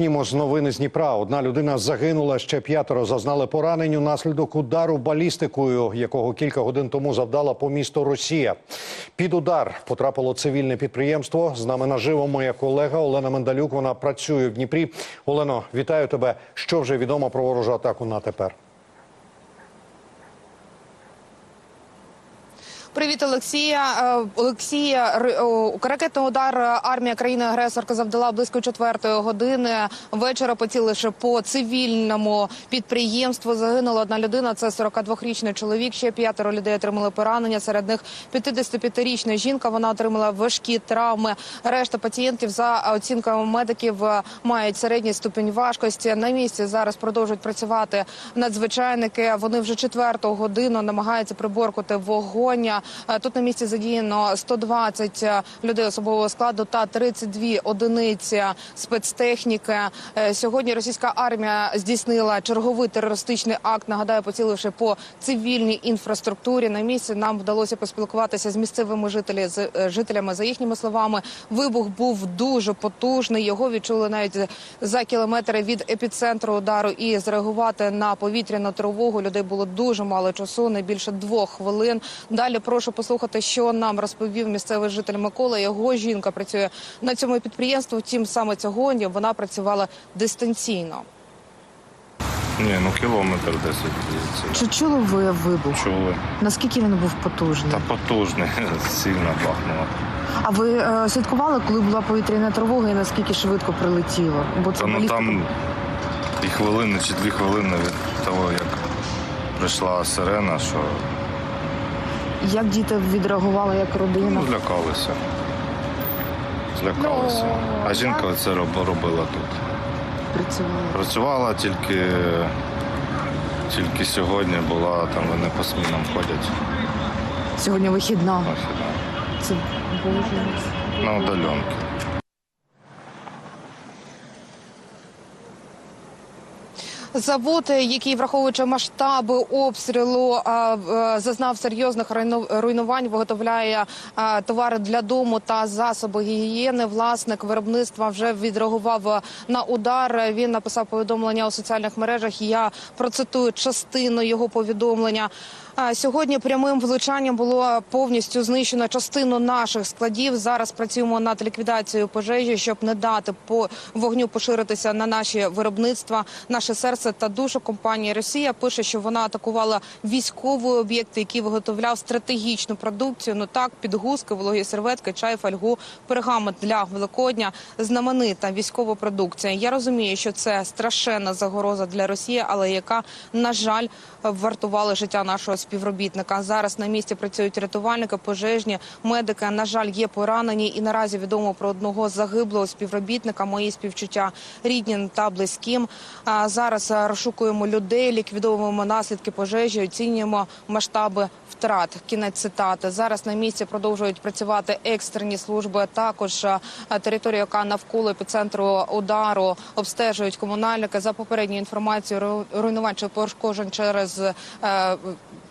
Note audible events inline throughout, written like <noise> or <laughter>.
Почнімо з новини з Дніпра. Одна людина загинула, ще п'ятеро зазнали поранень у наслідок удару балістикою, якого кілька годин тому завдала по місту Росія. Під удар потрапило цивільне підприємство. З нами наживо моя колега Олена Мендалюк. Вона працює в Дніпрі. Олено, вітаю тебе. Що вже відомо про ворожу атаку на тепер? Привіт, Олексія. Е, Олексія, ракетний удар армія країни-агресорка завдала близько четвертої години вечора. Поціливши по цивільному підприємству, загинула одна людина. Це 42-річний чоловік. Ще п'ятеро людей отримали поранення. Серед них 55-річна жінка. Вона отримала важкі травми. Решта пацієнтів за оцінками медиків е, мають середній ступінь важкості. На місці зараз продовжують працювати надзвичайники. Вони вже четверту годину намагаються приборкати вогонь. Е, Тут на місці задіяно 120 людей особового складу та 32 одиниці спецтехніки. Е, Сьогодні російська армія здійснила черговий терористичний акт. Нагадаю, поціливши по цивільній інфраструктурі. На місці нам вдалося поспілкуватися з місцевими жителі з е, жителями. За їхніми словами, вибух був дуже потужний. Його відчули навіть за кілометри від епіцентру удару. І зреагувати на повітряну тривогу людей було дуже мало часу, не більше двох хвилин. Далі прошу послухати, що нам розповів місцевий житель Микола. Його жінка працює на цьому підприємстві. Втім, саме цього дня вона працювала дистанційно. Ні, ну кілометр десь. Чи чули ви вибух? Чули. Наскільки він був потужний? Та потужний, <laughs> сильно бахнуло. А ви е, слідкували, коли була повітряна тривога і наскільки швидко прилетіло? Бо це Та ну там і хвилини чи дві хвилини від того, як прийшла сирена, що Як діти відреагували, як родина? ну, злякалися. Злякалися. А жінка це робила тут. Працювала. Працювала тільки, тільки сьогодні була, там вони по смінам ходять. Сьогодні вихідна. Вихідна. Це боже. На удаленки. Завод, який враховуючи масштаби обстрілу, е, зазнав серйозних руйну- руйнувань, виготовляє товари для дому та засоби гігієни. Власник виробництва вже відреагував на удар. Він написав повідомлення у соціальних мережах. Я процитую частину його повідомлення. Сьогодні прямим влучанням було повністю знищено частину наших складів. Зараз працюємо над ліквідацією пожежі, щоб не дати по вогню поширитися на наші виробництва. Наше серце та душа компанії Росія пише, що вона атакувала військові об'єкти, які виготовляв стратегічну продукцію. Ну так, підгузки, вологі серветки, чай, фольгу, пергамент для Великодня, знаменита військова продукція. Я розумію, що це страшенна загроза для Росії, але яка на жаль вартувала життя нашого співробітника. Зараз на місці працюють рятувальники, пожежні, медики. На жаль, є поранені, і наразі відомо про одного загиблого співробітника. Мої співчуття рідним та близьким. Зараз розшукуємо людей, ліквідовуємо наслідки пожежі, оцінюємо масштаби втрат. Кінець цитати. Зараз на місці продовжують працювати екстрені служби. Також а, територію, яка навколо епіцентру удару обстежують комунальники. За попередньою інформацією, ру- руйнувань чи пошкоджень через е,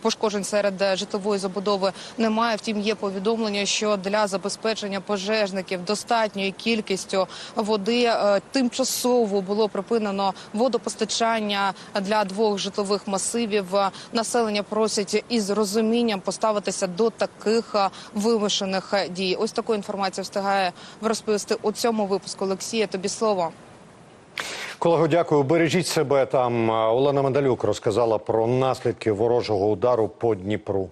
пошкоджень серед е, житлової забудови немає. Втім, є повідомлення, що для забезпечення пожежників достатньою кількістю води е, тимчасово було припинено водопостачання для двох житлових масивів. Населення просять із розумінням поставитися до таких е, вимушених дій. Ось таку інформацію встигає розповісти у цьому випуску. Олексія, тобі слово. Колего, дякую. Бережіть себе там. Олена Мандалюк розказала про наслідки ворожого удару по Дніпру.